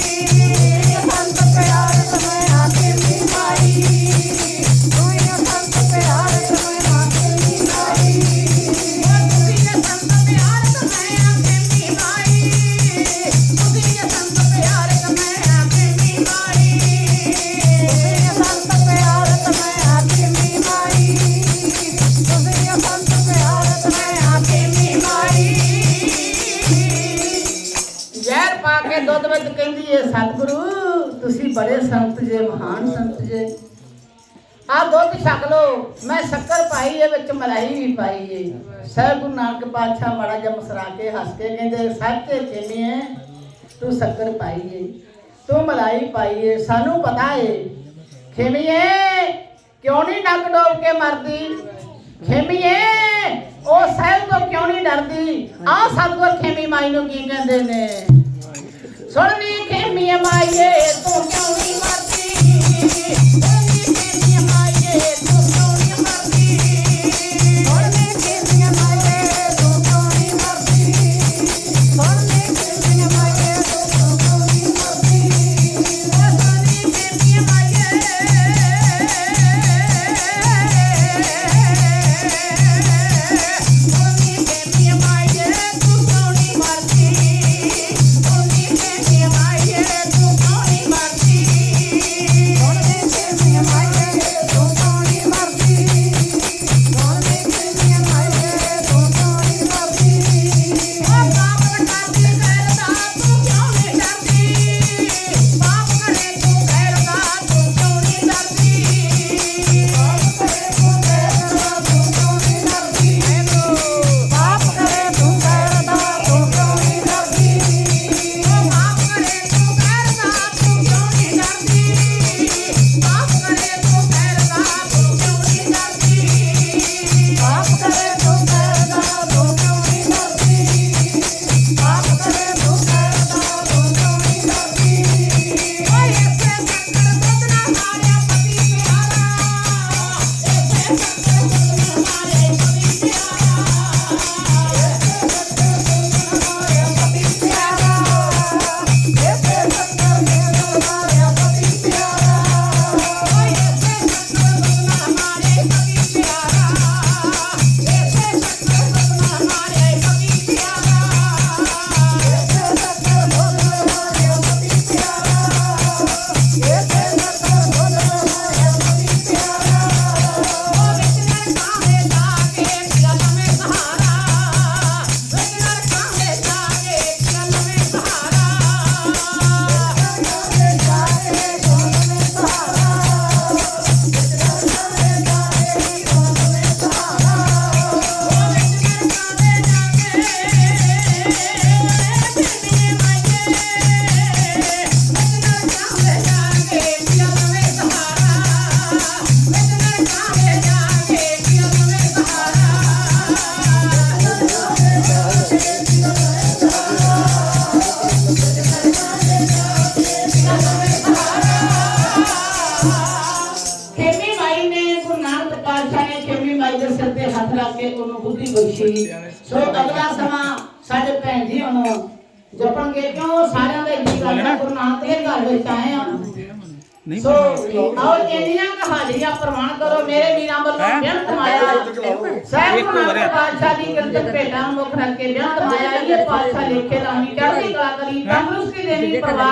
Peace. ਦੁੱਧ ਵਿੱਚ ਕਹਿੰਦੀ ਏ, ਸਤਿਗੁਰੂ, ਤੁਸੀਂ ਬੜੇ ਸੰਤ ਜੇ, ਮਹਾਨ ਸੰਤ ਜੇ। ਆ ਦੁੱਧ ਛਕ ਲੋ ਮੈਂ ਸ਼ੱਕਰ ਪਾਈ ਏ, ਵਿੱਚ ਮਲਾਈ ਵੀ ਪਾਈ ਏ। ਸਹਿਬ ਗੁਰੂ ਨਾਨਕ ਪਾਤਸ਼ਾਹ ਮਾੜਾ ਜਿਹਾ ਮੁਸਰਾ ਕੇ ਹੱਸ ਕੇ ਕਹਿੰਦੇ ਸੱਚੇ ਚੇਮੀਏ ਤੂੰ ਸ਼ੱਕਰ ਪਾਈ ਏ, ਤੂੰ ਮਲਾਈ ਪਾਈ ਏ, ਸਾਨੂੰ ਪਤਾ ਏ ਖੇਮੀਏ ਕਿਉਂ ਨਹੀਂ ਨੱਕ ਡੋਬ ਕੇ ਮਰਦੀ? ਖੇਮੀਏ ਉਹ ਸਹਿਬ ਤੋਂ ਕਿਉਂ ਨਹੀਂ ਡਰਦੀ? ਆ ਸਤਗੁਰ ਖੇਮੀ ਮਾਈ ਨੂੰ ਕੀ ਕਹਿੰਦੇ ਨੇ? ਸੁਣਨੀ ਖੇਮੀਏ ਮਾਈਏ ਤੂੰ ਕਿਉਂ ਖੇਮੀ ਮਾਈ ਨੇ ਗੁਰੂ ਨਾਨਕ ਪਾਤਸ਼ਾਹ ਨੇ ਖੇਮੀ ਮਾਈ ਦੇ ਸਿਰ ਤੇ ਹੱਥ ਰੱਖ ਕੇ ਉਹਨੂੰ ਬੁੱਧੀ ਬਖਸ਼ੀ। ਸੋ ਅਗਲਾ ਸਮਾਂ ਸਾਡੇ ਭੈਣ ਜੀ ਹੁਣ ਜਪਣਗੇ ਕਿਉਂ? ਸਾਰਿਆਂ ਦਾ ਜੀ ਕਰਦਾ ਗੁਰੂ ਨਾਨਕ ਦੇ ਘਰ ਵਿੱਚ ਆਏ ਆ। ਸੋ ਆਓ ਇੰਨੀਆਂ ਕੁ ਹਾਜ਼ਰੀਆਂ ਪ੍ਰਵਾਨ ਕਰੋ ਮੇਰੇ ਵੀਰਾਂ ਵੱਲੋਂ ਬੇਨਤ ਮਾਇਆ ਸਾਹਿਬ ਗੁਰੂ ਨਾਨਕ ਪਾਤਸ਼ਾਹ ਦੀ ਕਿਰਤ ਭੇਟਾਂ ਮੁਖ ਰੱਖ ਕੇ ਬੇਨਤ ਮਾਇਆ ਇਹ ਪਾਤਸ਼ਾਹ ਲੇਖੇ ਲਾਉਣੀ ਚੜ੍ਹਦੀ ਕਲਾ ਕਰੀ ਤੰਦਰੁਸਤੀ ਦੇਣੀ ਪਰਿਵਾਰ